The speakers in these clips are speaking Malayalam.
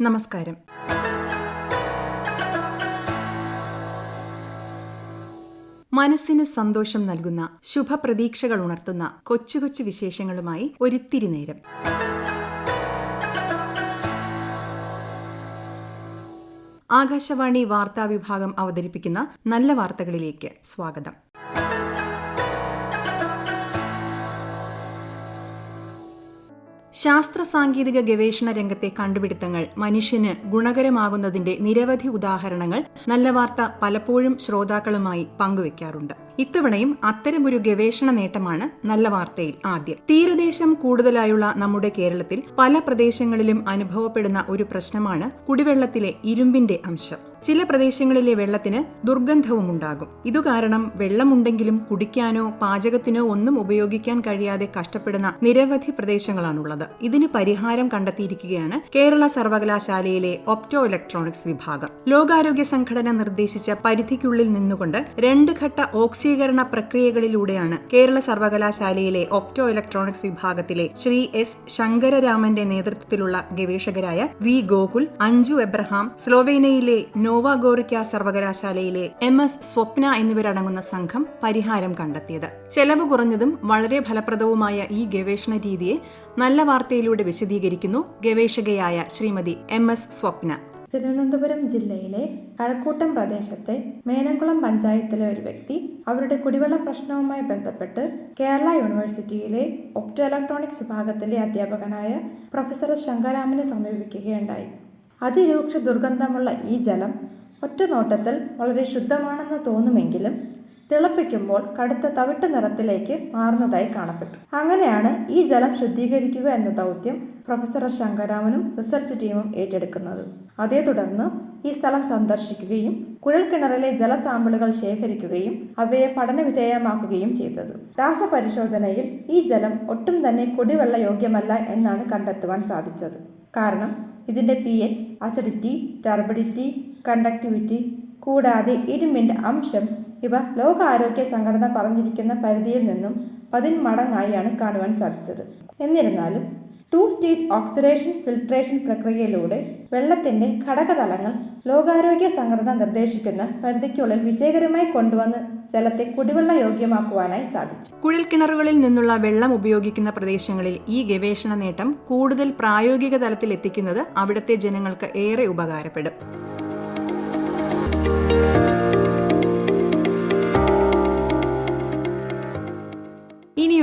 നമസ്കാരം. മനസ്സിന് സന്തോഷം നൽകുന്ന ശുഭപ്രതീക്ഷകൾ ഉണർത്തുന്ന കൊച്ചു കൊച്ചു വിശേഷങ്ങളുമായി ഒരിത്തിരി നേരം ആകാശവാണി വാർത്താ വിഭാഗം അവതരിപ്പിക്കുന്ന നല്ല വാർത്തകളിലേക്ക് സ്വാഗതം. ശാസ്ത്ര സാങ്കേതിക ഗവേഷണ രംഗത്തെ കണ്ടുപിടുത്തങ്ങൾ മനുഷ്യന് ഗുണകരമാകുന്നതിന്റെ നിരവധി ഉദാഹരണങ്ങൾ നല്ല വാർത്ത പലപ്പോഴും ശ്രോതാക്കളുമായി പങ്കുവെക്കാറുണ്ട്. ഇത്തവണയും അത്തരമൊരു ഗവേഷണ നേട്ടമാണ് നല്ല വാർത്തയിൽ ആദ്യം. തീരദേശം കൂടുതലായുള്ള നമ്മുടെ കേരളത്തിൽ പല പ്രദേശങ്ങളിലും അനുഭവപ്പെടുന്ന ഒരു പ്രശ്നമാണ് കുടിവെള്ളത്തിലെ ഇരുമ്പിന്റെ അംശം. ചില പ്രദേശങ്ങളിലെ വെള്ളത്തിന് ദുർഗന്ധവും ഉണ്ടാകും ഇതുകാരണം വെള്ളമുണ്ടെങ്കിലും കുടിക്കാനോ പാചകത്തിനോ ഒന്നും ഉപയോഗിക്കാൻ കഴിയാതെ കഷ്ടപ്പെടുന്ന നിരവധി പ്രദേശങ്ങളാണുള്ളത്. ഇതിന് പരിഹാരം കണ്ടെത്തിയിരിക്കുകയാണ് കേരള സർവകലാശാലയിലെ ഒപ്റ്റോ ഇലക്ട്രോണിക്സ് വിഭാഗം. ലോകാരോഗ്യ സംഘടന നിർദ്ദേശിച്ച പരിധിക്കുള്ളിൽ നിന്നുകൊണ്ട് രണ്ട് ഘട്ട ഓക്സീകരണ പ്രക്രിയകളിലൂടെയാണ് കേരള സർവകലാശാലയിലെ ഒപ്റ്റോ ഇലക്ട്രോണിക്സ് വിഭാഗത്തിലെ ശ്രീ എസ് ശങ്കരരാമന്റെ നേതൃത്വത്തിലുള്ള ഗവേഷകരായ വി ഗോകുൽ അഞ്ജു എബ്രഹാം സ്ലോവേനിയയിലെ നോവാഗോറിക്ക സർവകലാശാലയിലെ എം എസ് സ്വപ്ന എന്നിവരടങ്ങുന്ന സംഘം പരിഹാരം കണ്ടെത്തിയത്. ചെലവ് കുറഞ്ഞതും വളരെ ഫലപ്രദവുമായ ഈ ഗവേഷണ രീതിയെ നല്ല വാർത്തയിലൂടെ വിശദീകരിക്കുന്നു ഗവേഷകയായ ശ്രീമതി എം എസ് സ്വപ്ന. തിരുവനന്തപുരം ജില്ലയിലെ കഴക്കൂട്ടം പ്രദേശത്തെ മേനംകുളം പഞ്ചായത്തിലെ ഒരു വ്യക്തി അവരുടെ കുടിവെള്ള പ്രശ്നവുമായി ബന്ധപ്പെട്ട് കേരള യൂണിവേഴ്സിറ്റിയിലെ ഒപ്റ്റോ ഇലക്ട്രോണിക്സ് വിഭാഗത്തിലെ അധ്യാപകനായ പ്രൊഫസർ ശങ്കരാമനെ സമീപിക്കുകയുണ്ടായി. അതിരൂക്ഷ ദുർഗന്ധമുള്ള ഈ ജലം ഒറ്റ നോട്ടത്തിൽ വളരെ ശുദ്ധമാണെന്ന് തോന്നുമെങ്കിലും തിളപ്പിക്കുമ്പോൾ കടുത്ത തവിട്ട് നിറത്തിലേക്ക് മാറുന്നതായി കാണപ്പെട്ടു. അങ്ങനെയാണ് ഈ ജലം ശുദ്ധീകരിക്കുക എന്ന ദൗത്യം പ്രൊഫസർ ശങ്കരാമനും റിസർച്ച് ടീമും ഏറ്റെടുക്കുന്നത്. അതേ തുടർന്ന് ഈ സ്ഥലം സന്ദർശിക്കുകയും കുഴൽക്കിണറിലെ ജലസാമ്പിളുകൾ ശേഖരിക്കുകയും അവയെ പഠനവിധേയമാക്കുകയും ചെയ്തത്. രാസപരിശോധനയിൽ ഈ ജലം ഒട്ടും തന്നെ കുടിവെള്ള യോഗ്യമല്ല എന്നാണ് കണ്ടെത്തുവാൻ സാധിച്ചത്. കാരണം ഇതിന്റെ P H acidity turbidity conductivity കൂടാതെ ഇരുമ്പിന്റെ അംശം ഇവ ലോകാരോഗ്യ സംഘടന പറഞ്ഞിരിക്കുന്ന പരിധിയിൽ നിന്നും പതിന്മടങ്ങായാണ് കാണുവാൻ സാധിച്ചത്. എന്നിരുന്നാലും ടു സ്റ്റേജ് ഓക്സിഡേഷൻ ഫിൽട്രേഷൻ പ്രക്രിയയിലൂടെ വെള്ളത്തിന്റെ ഘടകതലങ്ങൾ ലോകാരോഗ്യ സംഘടന നിർദ്ദേശിക്കുന്ന പരിധിക്കുള്ളിൽ വിജയകരമായി കൊണ്ടുവന്ന് ജലത്തെ കുടിവെള്ള യോഗ്യമാക്കുവാനായി സാധിച്ചു. കുഴൽക്കിണറുകളിൽ നിന്നുള്ള വെള്ളം ഉപയോഗിക്കുന്ന പ്രദേശങ്ങളിൽ ഈ ഗവേഷണ നേട്ടം കൂടുതൽ പ്രായോഗിക തലത്തിൽ എത്തിക്കുന്നത് അവിടുത്തെ ജനങ്ങൾക്ക് ഏറെ ഉപകാരപ്പെടും.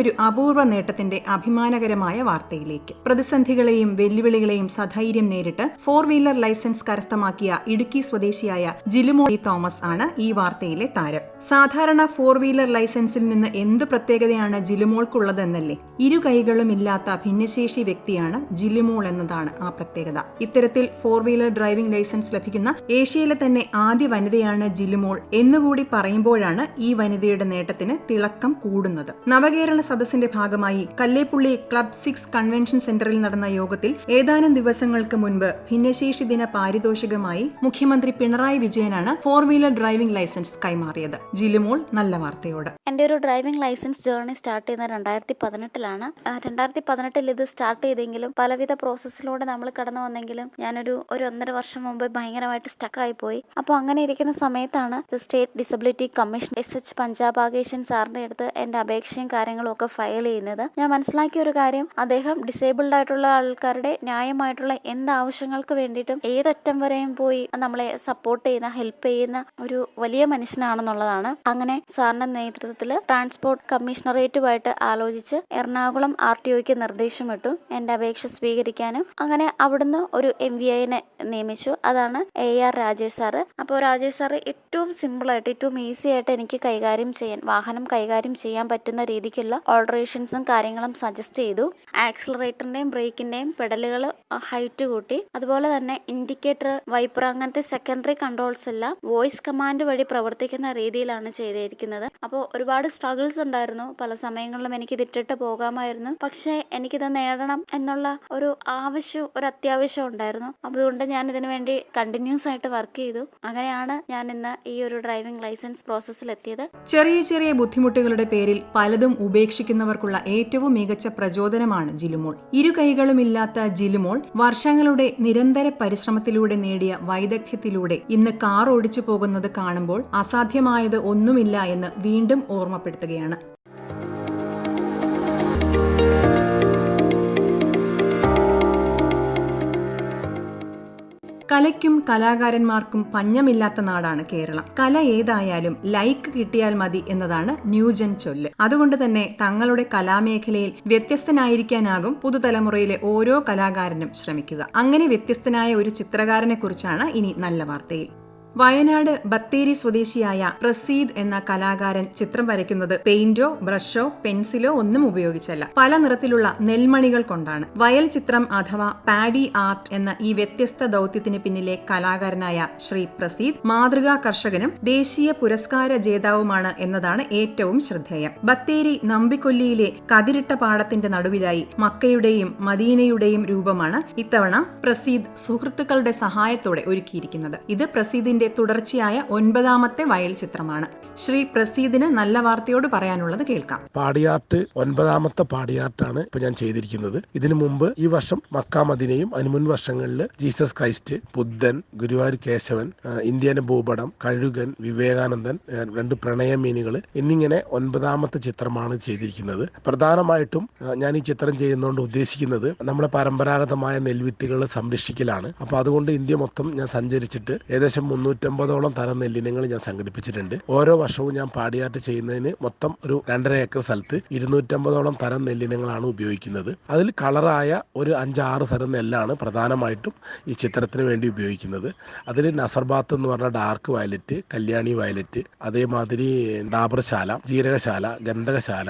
ഇനിയൊരു അപൂർവ നേട്ടത്തിന്റെ അഭിമാനകരമായ വാർത്തയിലേക്ക്. പ്രതിസന്ധികളെയും വെല്ലുവിളികളെയും സധൈര്യം നേരിട്ട് ഫോർ വീലർ ലൈസൻസ് കരസ്ഥമാക്കിയ ഇടുക്കി സ്വദേശിയായ ജിലുമോളി തോമസ് ആണ് ഈ വാർത്തയിലെ താരം. സാധാരണ ഫോർ വീലർ ലൈസൻസിൽ നിന്ന് എന്ത് പ്രത്യേകതയാണ് ജിലുമോൾക്കുള്ളതെന്നല്ലേ? ഇരു കൈകളും ഇല്ലാത്ത ഭിന്നശേഷി വ്യക്തിയാണ് ജിലുമോൾ എന്നതാണ് ആ പ്രത്യേകത. ഇത്തരത്തിൽ ഫോർ വീലർ ഡ്രൈവിംഗ് ലൈസൻസ് ലഭിക്കുന്ന ഏഷ്യയിലെ തന്നെ ആദ്യ വനിതയാണ് ജിലുമോൾ എന്നുകൂടി പറയുമ്പോഴാണ് ഈ വനിതയുടെ നേട്ടത്തിന് തിളക്കം കൂടുന്നത്. നവകേരള സദസ്സിന്റെ ഭാഗമായി കല്ലേപ്പുള്ളി ക്ലബ് സിക്സ് കൺവെൻഷൻ സെന്ററിൽ നടന്ന യോഗത്തിൽ ഏതാനും ദിവസങ്ങൾക്ക് മുൻപ് ഭിന്നശേഷി ദിന പാരിതോഷികമായി മുഖ്യമന്ത്രി പിണറായി വിജയനാണ് ഫോർ വീലർ ഡ്രൈവിംഗ് ലൈസൻസ് കൈമാറിയത്. ജിലുമോൾ നല്ല വാർത്തയോട്. എന്റെ ഒരു ഡ്രൈവിംഗ് ലൈസൻസ് ജേർണി സ്റ്റാർട്ട് ചെയ്യുന്നത് രണ്ടായിരത്തി പതിനെട്ടിലാണ് രണ്ടായിരത്തി പതിനെട്ടിൽ ഇത് സ്റ്റാർട്ട് ചെയ്തെങ്കിലും പലവിധ പ്രോസസ്സിലൂടെ നമ്മൾ കടന്നു വന്നെങ്കിലും ഞാനൊരു ഒരു ഒന്നര വർഷം മുമ്പ് ഭയങ്കരമായിട്ട് സ്റ്റക്കായി പോയി അപ്പോൾ അങ്ങനെ ഇരിക്കുന്ന സമയത്താണ് state disability commission S H Panchapakesan സാറിന്റെ അടുത്ത് എന്റെ അപേക്ഷയും കാര്യങ്ങളും ഒക്കെ ഫയൽ ചെയ്യുന്നത്. ഞാൻ മനസ്സിലാക്കിയ ഒരു കാര്യം അദ്ദേഹം ഡിസേബിൾഡ് ആയിട്ടുള്ള ആൾക്കാരുടെ ന്യായമായിട്ടുള്ള എന്ത് ആവശ്യങ്ങൾക്ക് വേണ്ടിയിട്ടും ഏതറ്റം വരെയും പോയി നമ്മളെ സപ്പോർട്ട് ചെയ്യുന്ന ഹെൽപ്പ് ചെയ്യുന്ന ഒരു വലിയ മനുഷ്യനാണെന്നുള്ളതാണ്. അങ്ങനെ സാറിന്റെ നേതൃത്വത്തിൽ ട്രാൻസ്പോർട്ട് കമ്മീഷണറേറ്റുമായിട്ട് ആലോചിച്ച് എറണാകുളം ആർ ടി ഒക്ക് നിർദ്ദേശമിട്ടു. എന്റെ അപേക്ഷ സ്വീകരിക്കാനും. അങ്ങനെ അവിടുന്ന് ഒരു എം വി ഐനെ നിയമിച്ചു. അതാണ് എ ആർ രാജേഷ് സാറ്. അപ്പോൾ രാജേഷ് സാറ് ഏറ്റവും സിമ്പിളായിട്ട് ഏറ്റവും ഈസി ആയിട്ട് എനിക്ക് കൈകാര്യം ചെയ്യാൻ വാഹനം കൈകാര്യം ചെയ്യാൻ പറ്റുന്ന രീതിക്കുള്ള ഓൾട്ടറേഷൻസും കാര്യങ്ങളും സജസ്റ്റ് ചെയ്തു. ആക്സിലറേറ്ററിന്റെയും ബ്രേക്കിന്റെയും പെഡലുകൾ ഹൈറ്റ് കൂട്ടി. അതുപോലെ തന്നെ ഇൻഡിക്കേറ്റർ വൈപ്പർ അങ്ങനത്തെ സെക്കൻഡറി കൺട്രോൾസ് എല്ലാം വോയിസ് കമാൻഡ് വഴി പ്രവർത്തിക്കുന്ന രീതിയിലാണ് ചെയ്തിരിക്കുന്നത്. അപ്പോൾ ഒരുപാട് സ്ട്രഗിൾസ് ഉണ്ടായിരുന്നു. പല സമയങ്ങളിലും എനിക്ക് ഇതിട്ടിട്ട് പോകാമായിരുന്നു. പക്ഷേ എനിക്കിത് നേടണം എന്നുള്ള ഒരു ആവശ്യം ഒരു അത്യാവശ്യം ഉണ്ടായിരുന്നു. അതുകൊണ്ട് ഞാൻ ഇതിനു വേണ്ടി കണ്ടിന്യൂസ് ആയിട്ട് വർക്ക് ചെയ്തു. അങ്ങനെയാണ് ഞാൻ ഇന്ന് ഈ ഒരു ഡ്രൈവിംഗ് ലൈസൻസ് പ്രോസസ്സിൽ എത്തിയത്. ചെറിയ ചെറിയ ബുദ്ധിമുട്ടുകളുടെ പേരിൽ പലതും ഉപേക്ഷ ഉപേക്ഷിക്കുന്നവർക്കുള്ള ഏറ്റവും മികച്ച പ്രചോദനമാണ് ജിലുമോൾ. ഇരു കൈകളുമില്ലാത്ത ജിലുമോൾ വർഷങ്ങളുടെ നിരന്തര പരിശ്രമത്തിലൂടെ നേടിയ വൈദഗ്ധ്യത്തിലൂടെ ഇന്ന് കാർ ഓടിച്ചു പോകുന്നത് കാണുമ്പോൾ അസാധ്യമായത് ഒന്നുമില്ല എന്ന് വീണ്ടും ഓർമ്മപ്പെടുത്തുകയാണ്. കലയ്ക്കും കലാകാരന്മാർക്കും പഞ്ഞമില്ലാത്ത നാടാണ് കേരളം. കല ഏതായാലും ലൈക്ക് കിട്ടിയാൽ മതി എന്നതാണ് ന്യൂജൻ ചൊല്ല്. അതുകൊണ്ട് തന്നെ തങ്ങളുടെ കലാമേഖലയിൽ വ്യത്യസ്തനായിരിക്കാനാകും പുതുതലമുറയിലെ ഓരോ കലാകാരനും ശ്രമിക്കുക. അങ്ങനെ വ്യത്യസ്തനായ ഒരു ചിത്രകാരനെ കുറിച്ചാണ് ഇനി നല്ല വാർത്തയിൽ. വയനാട് ബത്തേരി സ്വദേശിയായ പ്രസീദ് എന്ന കലാകാരൻ ചിത്രം വരയ്ക്കുന്നത് പെയിന്റോ ബ്രഷോ പെൻസിലോ ഒന്നും ഉപയോഗിച്ചല്ല. പല നിറത്തിലുള്ള നെൽമണികൾ കൊണ്ടാണ്. വയൽ ചിത്രം അഥവാ പാഡി ആർട്ട് എന്ന ഈ വ്യത്യസ്ത ദൗത്യത്തിന് പിന്നിലെ കലാകാരനായ ശ്രീ പ്രസീദ് മാതൃകാ കർഷകനും ദേശീയ പുരസ്കാര ജേതാവുമാണ് എന്നതാണ് ഏറ്റവും ശ്രദ്ധേയം. ബത്തേരി നമ്പിക്കൊല്ലിയിലെ കതിരിട്ട പാടത്തിന്റെ നടുവിലായി മക്കയുടെയും മദീനയുടെയും രൂപമാണ് ഇത്തവണ പ്രസീദ് സുഹൃത്തുക്കളുടെ സഹായത്തോടെ ഒരുക്കിയിരിക്കുന്നത്. ഇത് പ്രസീദിന്റെ തുടർച്ചയായ ഒൻപതാമത്തെ വയൽ ചിത്രമാണ് ശ്രീ പ്രസീദിന് നല്ല വാർത്തയോട് പറയാനുള്ളത് കേൾക്കാം. പാടിയാർട്ട് ഒൻപതാമത്തെ പാടിയാർട്ടാണ് ഇപ്പൊ ഞാൻ ചെയ്തിരിക്കുന്നത്. ഇതിനു മുമ്പ് ഈ വർഷം മക്ക മദിനയും അതിനു മുൻ വർഷങ്ങളിൽ ജീസസ് ക്രൈസ്റ്റ് ബുദ്ധൻ ഗുരുവായൂർ കേശവൻ ഇന്ത്യന ഭൂപടം കഴുകൻ വിവേകാനന്ദൻ രണ്ട് പ്രണയമീനുകൾ എന്നിങ്ങനെ ഒൻപതാമത്തെ ചിത്രമാണ് ചെയ്തിരിക്കുന്നത്. പ്രധാനമായിട്ടും ഞാൻ ഈ ചിത്രം ചെയ്യുന്നതുകൊണ്ട് ഉദ്ദേശിക്കുന്നത് നമ്മുടെ പരമ്പരാഗതമായ നെൽവിത്തുകൾ സംരക്ഷിക്കലാണ്. അപ്പൊ അതുകൊണ്ട് ഇന്ത്യ മൊത്തം ഞാൻ സഞ്ചരിച്ചിട്ട് ഏകദേശം മുന്നൂറ്റമ്പതോളം തരം നെല്ലിനങ്ങൾ ഞാൻ സംഘടിപ്പിച്ചിട്ടുണ്ട്. ഓരോ വർഷവും ഞാൻ പാടിയാറ്റ് ചെയ്യുന്നതിന് മൊത്തം ഒരു രണ്ടര ഏക്കർ സ്ഥലത്ത് ഇരുന്നൂറ്റമ്പതോളം തരം നെല്ലിനങ്ങളാണ് ഉപയോഗിക്കുന്നത്. അതിൽ കളറായ ഒരു അഞ്ചാറ് തരം നെല്ലാണ് പ്രധാനമായിട്ടും ഈ ചിത്രത്തിന് വേണ്ടി ഉപയോഗിക്കുന്നത്. അതിൽ നസർബാത്ത് എന്ന് പറഞ്ഞ ഡാർക്ക് വയലറ്റ് കല്യാണി വയലറ്റ് അതേമാതിരി ഡാബർശാല ജീരകശാല ഗന്ധകശാല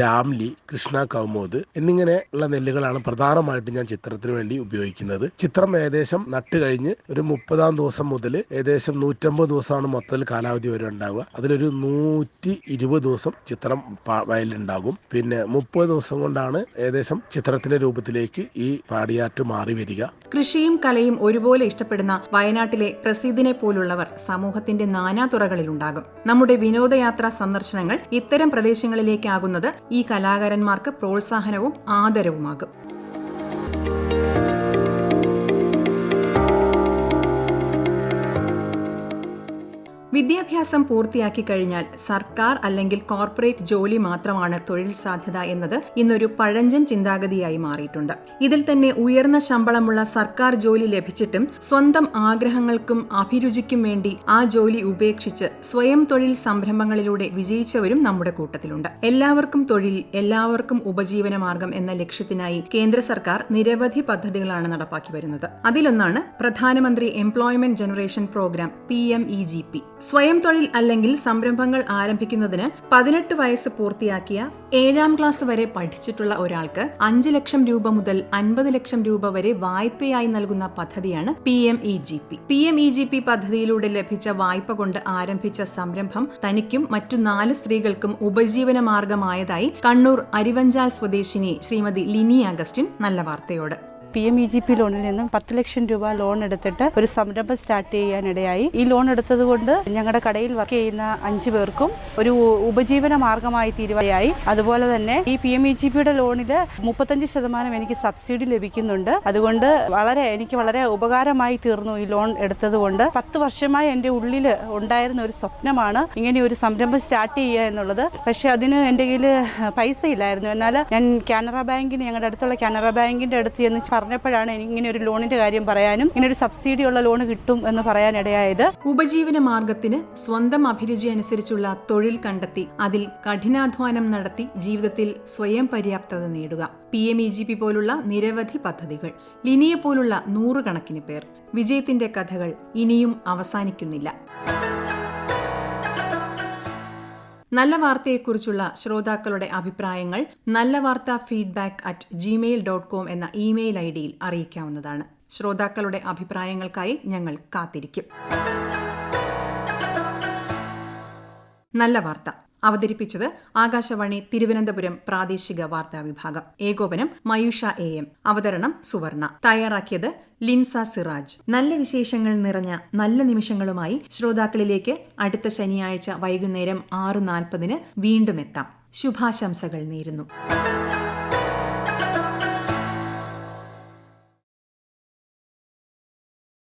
രാംലി കൃഷ്ണ കൗമോദ് എന്നിങ്ങനെയുള്ള നെല്ലുകളാണ് പ്രധാനമായിട്ടും ഞാൻ ചിത്രത്തിന് വേണ്ടി ഉപയോഗിക്കുന്നത്. ചിത്രം ഏകദേശം നട്ട് കഴിഞ്ഞ് ഒരു മുപ്പതാം ദിവസം മുതൽ ഏകദേശം നൂറ്റമ്പത് ദിവസമാണ് മൊത്തത്തിൽ കാലാവധി വരെ ഉണ്ടാവുക. അതിലൊരു നൂറ്റി ഇരുപത് ദിവസം ചിത്രം വയലുണ്ടാകും പിന്നെ മുപ്പത് ദിവസം കൊണ്ടാണ് ഏകദേശം ചിത്രത്തിന്റെ രൂപത്തിലേക്ക് ഈ പാടിയാറ്റ് മാറി വരിക. കൃഷിയും കലയും ഒരുപോലെ ഇഷ്ടപ്പെടുന്ന വയനാട്ടിലെ പ്രസീദിനെ പോലുള്ളവർ സമൂഹത്തിന്റെ നാനാതുറകളിലുണ്ടാകും. നമ്മുടെ വിനോദയാത്രാ സന്ദർശനങ്ങൾ ഇത്തരം പ്രദേശങ്ങളിലേക്കാകുന്നത് ഈ കലാകാരന്മാർക്ക് പ്രോത്സാഹനവും ആദരവുമാകും. വിദ്യാഭ്യാസം പൂർത്തിയാക്കി കഴിഞ്ഞാൽ സർക്കാർ അല്ലെങ്കിൽ കോർപ്പറേറ്റ് ജോലി മാത്രമാണ് തൊഴിൽ സാധ്യത എന്നത് ഇന്നൊരു പഴഞ്ചൻ ചിന്താഗതിയായി മാറിയിട്ടുണ്ട്. ഇതിൽ തന്നെ ഉയർന്ന ശമ്പളമുള്ള സർക്കാർ ജോലി ലഭിച്ചിട്ടും സ്വന്തം ആഗ്രഹങ്ങൾക്കും അഭിരുചിക്കും വേണ്ടി ആ ജോലി ഉപേക്ഷിച്ച് സ്വയം തൊഴിൽ സംരംഭങ്ങളിലൂടെ വിജയിച്ചവരും നമ്മുടെ കൂട്ടത്തിലുണ്ട്. എല്ലാവർക്കും തൊഴിൽ എല്ലാവർക്കും ഉപജീവന മാർഗം എന്ന ലക്ഷ്യത്തിനായി കേന്ദ്ര സർക്കാർ നിരവധി പദ്ധതികളാണ് നടപ്പാക്കി വരുന്നത്. അതിലൊന്നാണ് പ്രധാനമന്ത്രി employment generation programme P M E G P. സ്വയം തൊഴിൽ അല്ലെങ്കിൽ സംരംഭങ്ങൾ ആരംഭിക്കുന്നതിന് പതിനെട്ട് വയസ്സ് പൂർത്തിയാക്കിയ ഏഴാം ക്ലാസ് വരെ പഠിച്ചിട്ടുള്ള ഒരാൾക്ക് അഞ്ച് ലക്ഷം രൂപ മുതൽ അൻപത് ലക്ഷം രൂപ വരെ വായ്പയായി നൽകുന്ന പദ്ധതിയാണ് P M E G P P M E G P പദ്ധതിയിലൂടെ ലഭിച്ച വായ്പ കൊണ്ട് ആരംഭിച്ച സംരംഭം തനിക്കും മറ്റു നാല് സ്ത്രീകൾക്കും ഉപജീവന മാർഗമായതായി കണ്ണൂർ അരിവഞ്ചാൽ സ്വദേശിനി ശ്രീമതി ലിനി അഗസ്റ്റിൻ നല്ല വാർത്തയോട്. P M E G P ലോണിൽ നിന്നും പത്ത് ലക്ഷം രൂപ ലോൺ എടുത്തിട്ട് ഒരു സംരംഭം സ്റ്റാർട്ട് ചെയ്യാനിടയായി. ഈ ലോൺ എടുത്തത് കൊണ്ട് ഞങ്ങളുടെ കടയിൽ വർക്ക് ചെയ്യുന്ന അഞ്ചു പേർക്കും ഒരു ഉപജീവന മാർഗമായി തീരുവയായി അതുപോലെ തന്നെ ഈ പി എം ഇ ജി പിയുടെ ലോണിൽ മുപ്പത്തഞ്ച് ശതമാനം എനിക്ക് സബ്സിഡി ലഭിക്കുന്നുണ്ട്. അതുകൊണ്ട് വളരെ എനിക്ക് വളരെ ഉപകാരമായി തീർന്നു ഈ ലോൺ എടുത്തതുകൊണ്ട് പത്ത് വർഷമായി എന്റെ ഉള്ളിൽ ഉണ്ടായിരുന്ന ഒരു സ്വപ്നമാണ് ഇങ്ങനെ ഒരു സംരംഭം സ്റ്റാർട്ട് ചെയ്യുക എന്നുള്ളത്. പക്ഷെ അതിന് എന്റെ കയ്യിൽ പൈസ ഇല്ലായിരുന്നു എന്നാൽ ഞാൻ കാനറ ബാങ്കിന് ഞങ്ങളുടെ അടുത്തുള്ള കാനറ ബാങ്കിന്റെ അടുത്ത് എന്ന് പറഞ്ഞപ്പോഴാണ് ഇങ്ങനെ ഒരു ലോണിന്റെ കാര്യം പറയാനും ഇങ്ങനെ ഒരു സബ്സിഡിയുള്ള ലോൺ കിട്ടും എന്ന് പറയാനിടയായത്. ഉപജീവന മാർഗത്തിന് സ്വന്തം അഭിരുചി അനുസരിച്ചുള്ള തൊഴിൽ കണ്ടെത്തി അതിൽ കഠിനാധ്വാനം നടത്തി ജീവിതത്തിൽ സ്വയം പര്യാപ്തത നേടുക. P M E G P പോലുള്ള നിരവധി പദ്ധതികൾ ലിനിയെ പോലുള്ള നൂറുകണക്കിന് പേർ. വിജയത്തിന്റെ കഥകൾ ഇനിയും അവസാനിക്കുന്നില്ല. നല്ല വാർത്തയെക്കുറിച്ചുള്ള ശ്രോതാക്കളുടെ അഭിപ്രായങ്ങൾ നല്ല വാർത്ത feedback at Gmail dot com എന്ന ഇമെയിൽ ഐ ഡിയിൽ അറിയിക്കാവുന്നതാണ്. ശ്രോതാക്കളുടെ അഭിപ്രായങ്ങൾക്കായി ഞങ്ങൾ കാത്തിരിക്കും. നല്ല വാർത്ത. അവതരിപ്പിച്ചത് ആകാശവാണി തിരുവനന്തപുരം പ്രാദേശിക വാർത്താ വിഭാഗം. ഏകോപനം മയൂഷ എ എം. അവതരണം സുവർണ. തയ്യാറാക്കിയത് ലിൻസ സിറാജ്. നല്ല വിശേഷങ്ങൾ നിറഞ്ഞ നല്ല നിമിഷങ്ങളുമായി ശ്രോതാക്കളിലേക്ക് അടുത്ത ശനിയാഴ്ച വൈകുന്നേരം ആറ് നാൽപ്പതിന് വീണ്ടും എത്താം. ശുഭാശംസകൾ നേരുന്നു.